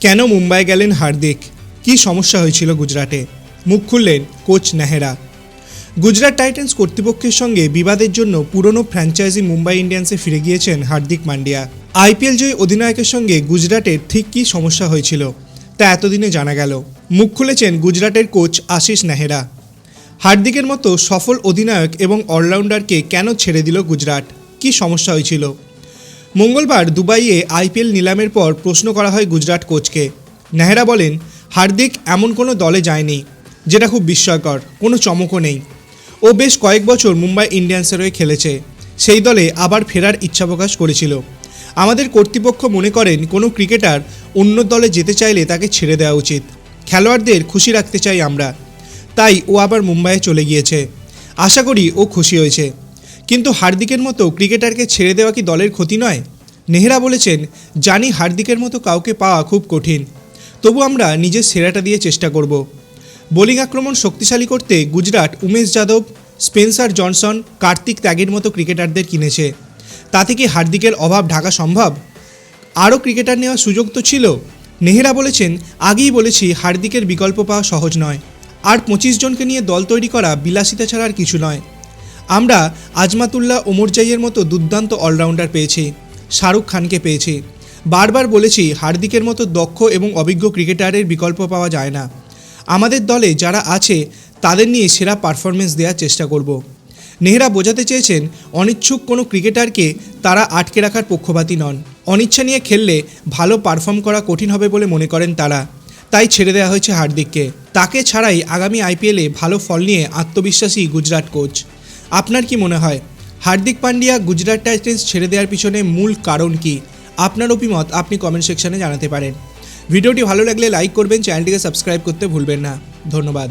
কেন মুম্বাই গেলেন হার্দিক? কী সমস্যা হয়েছিল গুজরাটে? মুখ খুললেন কোচ নেহেরা। গুজরাট টাইটান্স কর্তৃপক্ষের সঙ্গে বিবাদের জন্য পুরনো ফ্র্যাঞ্চাইজি মুম্বাই ইন্ডিয়ান্সে ফিরে গিয়েছেন হার্দিক মান্ডিয়া আইপিএল জয়ী অধিনায়কের সঙ্গে গুজরাটের ঠিক কী সমস্যা হয়েছিল, তা এতদিনে জানা গেল। মুখ খুলেছেন গুজরাটের কোচ আশিস নেহেরা। হার্দিকের মতো সফল অধিনায়ক এবং অলরাউন্ডারকে কেন ছেড়ে দিল গুজরাট? কী সমস্যা হয়েছিল? মঙ্গলবার দুবাইয়ে আইপিএল নিলামের পর প্রশ্ন করা হয় গুজরাট কোচকে। নেহরা বলেন, হার্দিক এমন কোনো দলে যায়নি, যেটা খুব বিস্ময়কর, কোনো চমকও নেই। ও বেশ কয়েক বছর মুম্বাই ইন্ডিয়ান্সের হয়ে খেলেছে, সেই দলে আবার ফেরার ইচ্ছা প্রকাশ করেছিল। আমাদের কর্তৃপক্ষ মনে করেন, কোনো ক্রিকেটার অন্য দলে যেতে চাইলে তাকে ছেড়ে দেওয়া উচিত। খেলোয়াড়দের খুশি রাখতে চাই আমরা। তাই ও আবার মুম্বাইয়ে চলে গিয়েছে। আশা করি ও খুশি হয়েছে। কিন্তু হার্দিকের মতো ক্রিকেটারকে ছেড়ে দেওয়া কি দলের ক্ষতি নয়? নেহরা বলেছেন, জানি হার্দিকের মতো কাউকে পাওয়া খুব কঠিন। তবু আমরা নিজের সেরাটা দিয়ে চেষ্টা করব। বোলিং আক্রমণ শক্তিশালী করতে গুজরাট উমেশ যাদব, স্পেন্সার জনসন, কার্তিক ত্যাগের মতো ক্রিকেটারদের কিনেছে। তাতে কি হার্দিকের অভাব ঢাকা সম্ভব? আরও ক্রিকেটার নেওয়ার সুযোগ তো ছিল। নেহেরা বলেছেন, আগেই বলেছি হার্দিকের বিকল্প পাওয়া সহজ নয়। আর পঁচিশ জনকে নিয়ে দল তৈরি করা বিলাসিতা ছাড়া আর কিছু নয়। আমরা আজমাতুল্লাহ ওমরজাইয়ের মতো দুর্দান্ত অলরাউন্ডার পেয়েছি, শাহরুখ খানকে পেয়েছি। বারবার বলেছি, হার্দিকের মতো দক্ষ এবং অভিজ্ঞ ক্রিকেটারের বিকল্প পাওয়া যায় না। আমাদের দলে যারা আছে, তাদের নিয়ে সেরা পারফরমেন্স দেওয়ার চেষ্টা করব। নেহরা বোঝাতে চেয়েছেন, অনিচ্ছুক কোনো ক্রিকেটারকে তারা আটকে রাখার পক্ষপাতী নন। অনিচ্ছা নিয়ে খেললে ভালো পারফর্ম করা কঠিন হবে বলে মনে করেন তারা। তাই ছেড়ে দেওয়া হয়েছে হার্দিককে। তাকে ছাড়াই আগামী আইপিএলে ভালো ফল নিয়ে আত্মবিশ্বাসী গুজরাট কোচ। আপনার কি মনে হয়? হার্দিক পান্ডিয়া গুজরাট টাইটেন্স ছেড়ে দেওয়ার পিছনে মূল কারণ কি? আপনার অভিমত আপনি কমেন্ট সেকশনে জানাতে পারেন। ভিডিওটি ভালো লাগলে লাইক করবেন চ্যানেলটিকে সাবস্ক্রাইব করতে ভুলবেন না। ধন্যবাদ।